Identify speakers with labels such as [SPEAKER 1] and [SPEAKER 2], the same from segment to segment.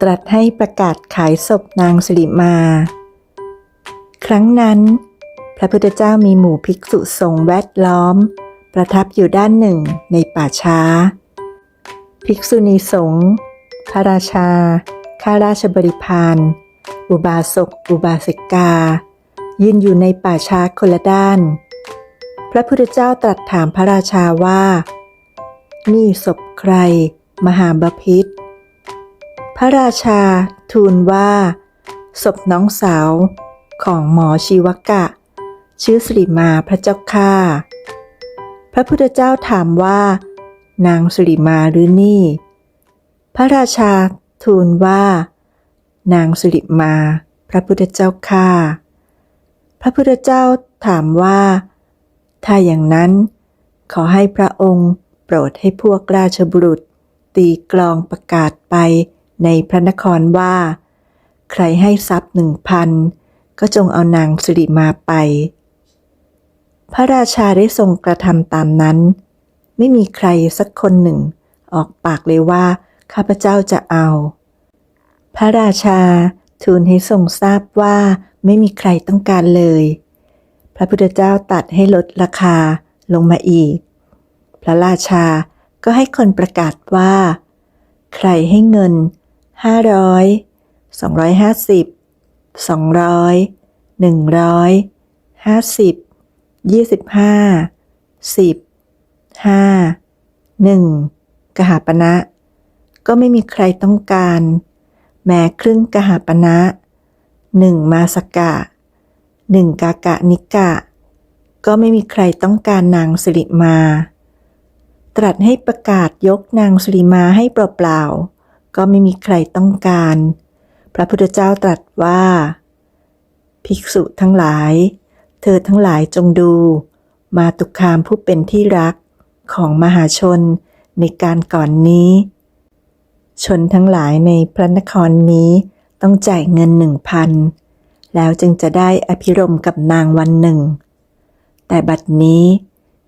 [SPEAKER 1] ตรัสให้ประกาศขายศพนางสิริมา ครั้งนั้น พระพุทธเจ้ามีหมู่ภิกษุสงฆ์แวดล้อม ประทับอยู่ด้านหนึ่งในป่าช้า ภิกษุณีสงฆ์พระราชา ข้าราชบริพารอุบาสก อุบาสิกา ยืนอยู่ในป่าช้าคนละด้าน พระพุทธเจ้าตรัสถามพระราชาว่า นี่ศพใคร มหาบพิษ พระราชาทูลว่า ศพน้องสาวของหมอชีวกะ ชื่อสิริมาพระเจ้าค่าพระพุทธเจ้าถามว่า นางสิริมาหรือนี่ พระราชาทูลว่า นางสิริมา พระพุทธเจ้าค่าพระพุทธเจ้าถามว่า ถ้าอย่างนั้น ขอให้พระองค์โปรดให้พวกราชบุรุษ ตีกลองประกาศไป ในพระนครว่า ใครให้ทรัพย์หนึ่งพันก็จงเอานางสิริมาไป พระราชาได้ทรงกระทำตามนั้น ไม่มีใครสักคนหนึ่ง ออกปากเลยว่า ข้าพเจ้าจะเอา พระราชาทูลให้ทรงทราบว่าไม่มีใครต้องการเลย พระพุทธเจ้าตัดให้ลดราคาลงมาอีก พระราชาก็ให้คนประกาศว่า ใครให้เงิน ห้าร้อยสองร้อยห้าสิบสองร้อยหนึ่งร้อยห้าสิบยี่สิบห้าสิบห้าหนึ่งกหาปณะ ก็ไม่มีใครต้องการ แม้ครึ่งกหาปณะหนึ่งมาสกะหนึ่งกากะนิกะ ก็ไม่มีใครต้องการนางสิริมา ตรัสให้ประกาศยกนางสิริมาให้เปล่าๆ ก็ไม่มีใครต้องการ พระพุทธเจ้าตรัสว่า ภิกษุทั้งหลาย เธอทั้งหลายจงดู มาตุคามผู้เป็นที่รักของมหาชนในการก่อนนี้ ชนทั้งหลายในพระนครนี้ต้องจ่ายเงินหนึ่งพันแล้วจึงจะได้อภิรมกับนางวันหนึ่ง แต่บัดนี้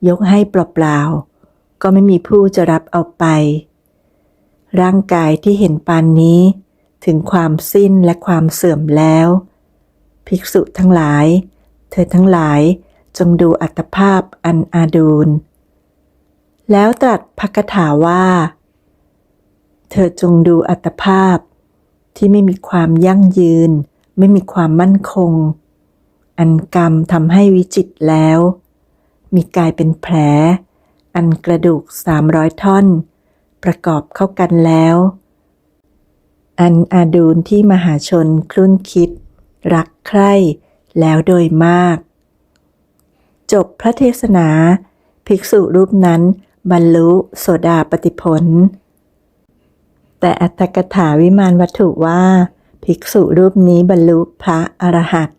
[SPEAKER 1] ยกให้เปล่าๆก็ไม่มีผู้จะรับเอาไป ร่างกายที่เห็นปานนี้ ถึงความสิ้นและความเสื่อมแล้ว ภิกษุทั้งหลาย เธอทั้งหลายจงดูอัตภาพอันอาดูล แล้วตรัสภกถาว่า เธอจงดูอัตภาพที่ไม่มีความยั่งยืน ไม่มีความมั่นคง อันกรรมทำให้วิจิตแล้ว มีกายเป็นแผล อันกระดูกสามร้อยท่อน ประกอบเข้ากันแล้ว อันอาดูลที่มหาชนคลุ่นคิด รักใคร่แล้วโดยมาก จบพระเทศนา ภิกษุรูปนั้นบรรลุโสดาปติผล แต่อัตถกถาวิมานวัตถุว่า ภิกษุรูปนี้บรรลุพระอรหันต์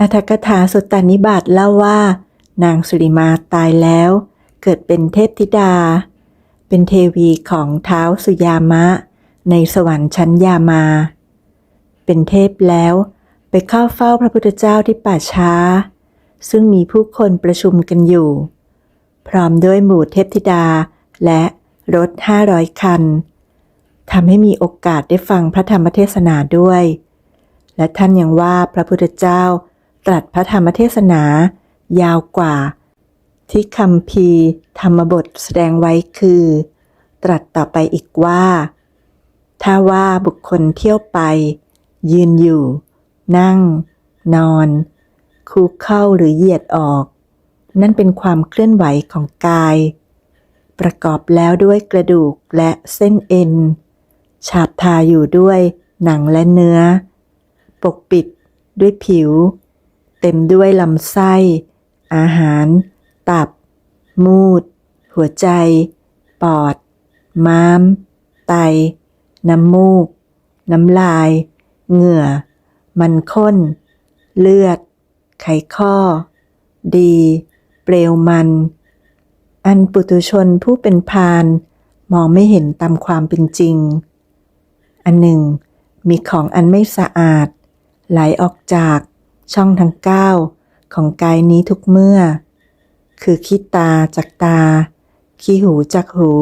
[SPEAKER 1] อัตถกถาสุตตานิบาตเล่าว่า นางสุริมาตายแล้ว เกิดเป็นเทพธิดา เป็นเทวีของเท้าสุยามะ ในสวรรค์ชั้นยามา เป็นเทพแล้วไปเข้าเฝ้าพระพุทธเจ้าที่ป่าช้า ซึ่งมีผู้คนประชุมกันอยู่ พร้อมด้วยหมู่เทพธิดาและรถห้าร้อยคันทำให้มีโอกาสได้ฟังพระธรรมเทศนาด้วย และท่านยังว่าพระพุทธเจ้าตรัสพระธรรมเทศนายาวกว่า ที่คำพีธรรมบทแสดงไว้คือ ตรัสต่อไปอีกว่า ถ้าว่าบุคคลเที่ยวไป ยืนอยู่ นั่ง นอนคุกเข้าหรือเหยียดออก นั่นเป็นความเคลื่อนไหวของกาย ประกอบแล้วด้วยกระดูกและเส้นเอ็น ฉาบทาอยู่ด้วยหนังและเนื้อ ปกปิดด้วยผิว เต็มด้วยลำไส้ อาหาร ตับ มูด หัวใจ ปอด ม้าม ไต น้ำมูก น้ำลาย เหงื่อ มันข้น เลือด ไขข้อ ดี เปลวมัน อันปุถุชนผู้เป็นพานมองไม่เห็นตามความเป็นจริง อันหนึ่ง มีของอันไม่สะอาด ไหลออกจากช่องทั้งเก้าของกายนี้ทุกเมื่อ คือขี้ตาจากตา ขี้หูจากหู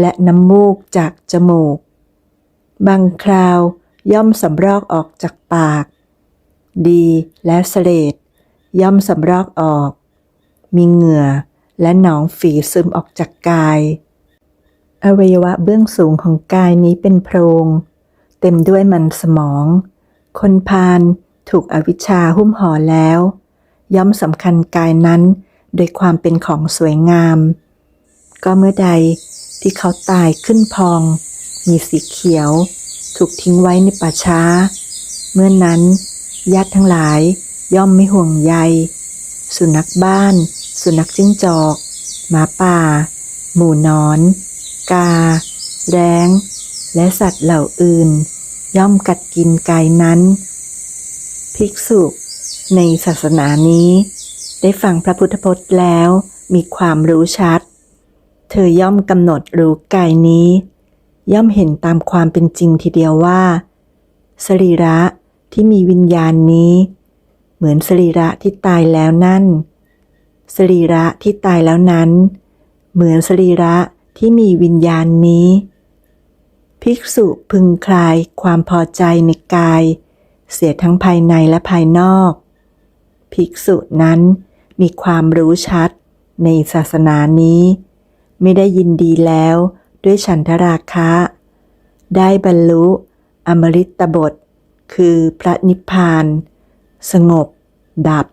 [SPEAKER 1] และน้ำมูกจากจมูก บางคราวย่อมสำรอกออกจากปาก ดีและเสลดย่อมสำรอกออก มีเหงื่อและหนองฝีซึมออกจากกาย อวัยวะเบื้องสูงของกายนี้เป็นโพรง เต็มด้วยมันสมอง คนพาลถูกอวิชชาหุ้มห่อแล้ว ย่อมสำคัญกายนั้น โดยความเป็นของสวยงาม ก็เมื่อใดที่เขาตายขึ้นพอง มีสีเขียว ถูกทิ้งไว้ในป่าช้า เมื่อนั้นญาติทั้งหลายย่อมไม่ห่วงใย สุนัขบ้าน สุนัขจิ้งจอก หมาป่า หมูนอน กา แร้ง และสัตว์เหล่าอื่น ย่อมกัดกินกายนั้น ภิกษุในศาสนานี้ ได้ฟังพระพุทธพจน์แล้วมีความรู้ชัด เธอย่อมกำหนดรู้กายนี้ ย่อมเห็นตามความเป็นจริงทีเดียวว่า สรีระที่มีวิญญาณนี้ เหมือนสรีระที่ตายแล้วนั่น สรีระที่ตายแล้วนั้น เหมือนสรีระที่มีวิญญาณนี้ ภิกษุพึงคลายความพอใจในกาย เสียทั้งภายในและภายนอก ภิกษุนั้น มีความรู้ชัด ในศาสนานี้ ไม่ได้ยินดีแล้วด้วยฉันทราคะ ได้บรรลุ อมฤตบท คือพระนิพพาน สงบ ดับ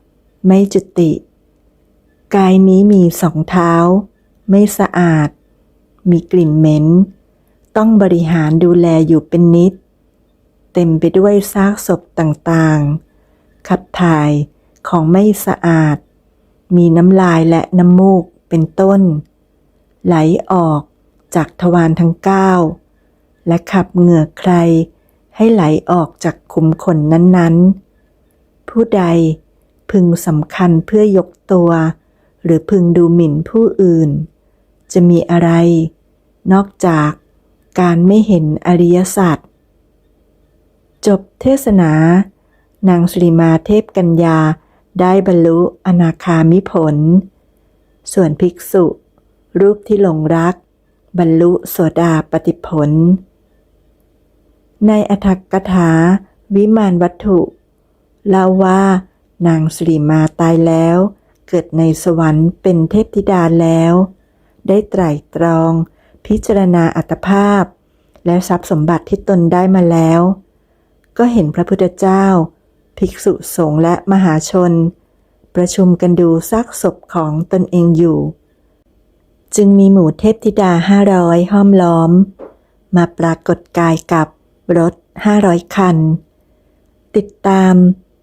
[SPEAKER 1] ไม่จุติ กายนี้มีสองเท้า ไม่สะอาด มีกลิ่นเหม็น ต้องบริหารดูแลอยู่เป็นนิด เต็มไปด้วยซากศพต่างๆ ขับถ่ายของไม่สะอาด มีน้ำลายและน้ำมูกเป็นต้น ไหลออกจากทวารทั้งเก้าและขับเหงื่อใครให้ไหลออกจากขุมขนนั้นๆ ผู้ใดพึงสำคัญเพื่อยกตัว หรือพึงดูหมิ่นผู้อื่น จะมีอะไร นอกจากการไม่เห็นอริยสัจจบเทศนา นางสุริมาเทพกัญญา ได้บรรลุอนาคามิผล ส่วนภิกษุ รูปที่หลงรัก บรรลุโสดาปติผล ในอทักกถาวิมานวัตถุเล่าว่านางสุริมาตายแล้ว เกิดในสวรรค์เป็นเทพธิดาแล้ว ได้ไตร่ตรอง พิจารณาอัตภาพ และทรัพย์สมบัติที่ตนได้มาแล้ว ก็เห็นพระพุทธเจ้า ภิกษุสงฆ์และมหาชน ประชุมกันดูซากศพของตนเองอยู่ จึงมีหมู่เทพธิดาห้าร้อยห้อมล้อม มาปรากฏกายกับรถห้าร้อยคัน ติดตาม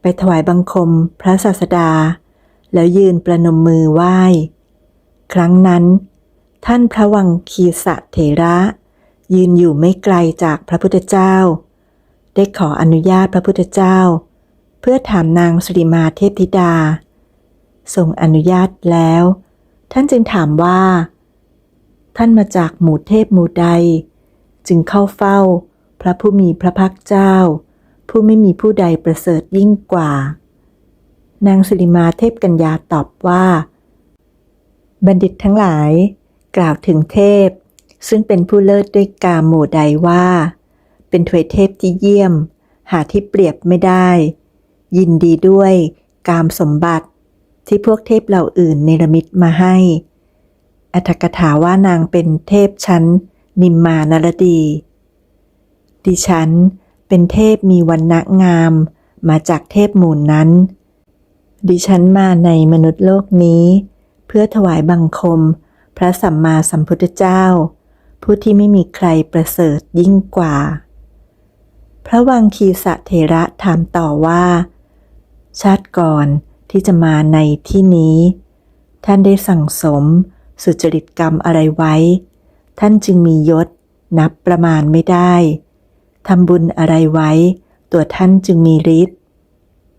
[SPEAKER 1] ไปถวายบังคมพระศาสดา แล้วยืนประนมมือไหว้ ครั้งนั้น ท่านพระวังคีสะเถระ ยืนอยู่ไม่ไกลจากพระพุทธเจ้า ได้ขออนุญาตพระพุทธเจ้า เพื่อถามนางสุริมาเทพธิดา ทรงอนุญาตแล้ว ท่านจึงถามว่า ท่านมาจากหมู่เทพหมู่ใด จึงเข้าเฝ้า พระผู้มีพระภาคเจ้า ผู้ไม่มีผู้ใดประเสริฐยิ่งกว่า นางสุริมาเทพกัญญาตอบว่า บัณฑิตทั้งหลาย กล่าวถึงเทพ ซึ่งเป็นผู้เลิศด้วยกามหมู่ใดว่า เป็นถวยเทพที่เยี่ยม หาที่เปรียบไม่ได้ ยินดีด้วยกามสมบัติที่พวกเทพเหล่าอื่นเนรมิตมาให้ อัตถกถาว่านางเป็นเทพชั้น นิมมานรดี ดิฉันเป็นเทพมีวันณะงามมาจากเทพหมู่นั้น ดิฉันมาในมนุษย์โลกนี้ เพื่อถวายบังคม พระสัมมาสัมพุทธเจ้า ผู้ที่ไม่มีใครประเสริฐยิ่งกว่า พระวังคีสะเถระถามต่อว่า ชาติก่อนที่จะมาในที่นี้ ท่านได้สั่งสม สุจริตกรรมอะไรไว้ ท่านจึงมียศนับประมาณไม่ได้ทำบุญอะไรไว้ ตัวท่านจึงมีฤทธิ์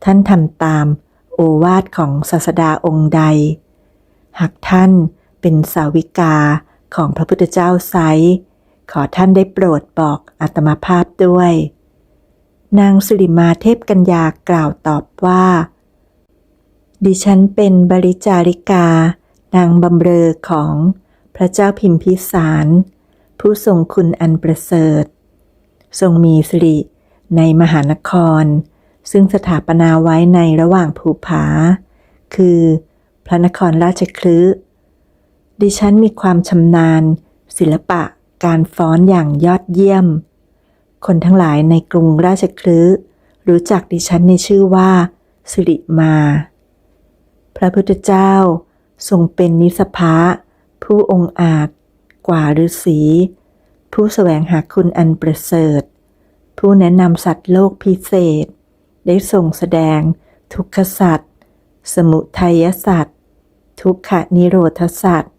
[SPEAKER 1] ท่านทำตามโอวาทของศาสดาองค์ใด หากท่านเป็นสาวิกาของพระพุทธเจ้าไซขอท่านได้โปรดบอกอัตมาภาพด้วย นางสุริมาเทพกัญญากล่าวตอบว่า ดิฉันเป็นบริจาริกา นางบำเรอของพระเจ้าพิมพิสาร ผู้ทรงคุณอันประเสริฐ ทรงมีสิริในมหานคร ซึ่งสถาปนาไว้ในระหว่างภูผา คือพระนครราชคลึดิฉันมีความชำนาญ ศิลปะการฟ้อนอย่างยอดเยี่ยม คนทั้งหลายในกรุงราชคลึรู้จักดิฉันในชื่อว่าสิริมา พระพุทธเจ้าทรงเป็นนิสภะผู้องค์อาจกว่าฤาษีผู้แสวงหาคุณอันประเสริฐ ผู้แนะนำสัตว์โลกพิเศษ ได้ทรงแสดงทุกขสัตว์สมุทัยสัตว์ทุกขนิโรธสัตว์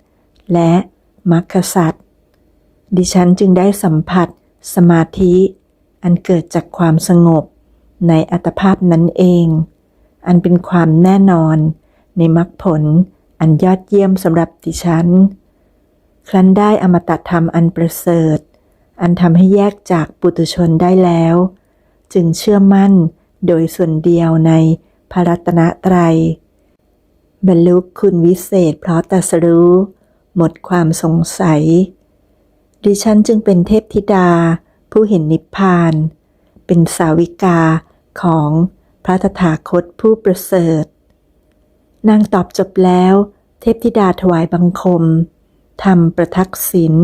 [SPEAKER 1] และมรรคสัตว์ดิฉันจึงได้สัมผัส สมาธิ อันเกิดจากความสงบ ในอัตภาพนั้นเอง อันเป็นความแน่นอน ในมรรคผลอันยอดเยี่ยมสำหรับดิฉัน ครั้นได้อมตะธรรมอันประเสริฐ อันทำให้แยกจากปุถุชนได้แล้ว จึงเชื่อมั่นโดยส่วนเดียวในพระรัตนตรัย บรรลุคุณวิเศษเพราะตัสรู้ หมดความสงสัย ดิฉันจึงเป็นเทพธิดา ผู้เห็นนิพพาน เป็นสาวิกาของพระตถาคตผู้ประเสริฐ นางตอบจบแล้ว เทพธิดาถวายบังคมทำประทักษิณ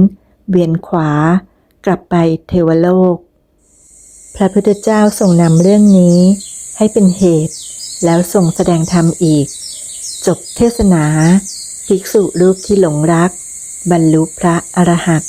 [SPEAKER 1] เวียนขวา กลับไปเทวโลก พระพุทธเจ้าทรงนำเรื่องนี้ ให้เป็นเหตุแล้วทรงแสดงธรรมอีก จบเทศนา ภิกษุรูปที่หลงรัก บรรลุพระอรหันต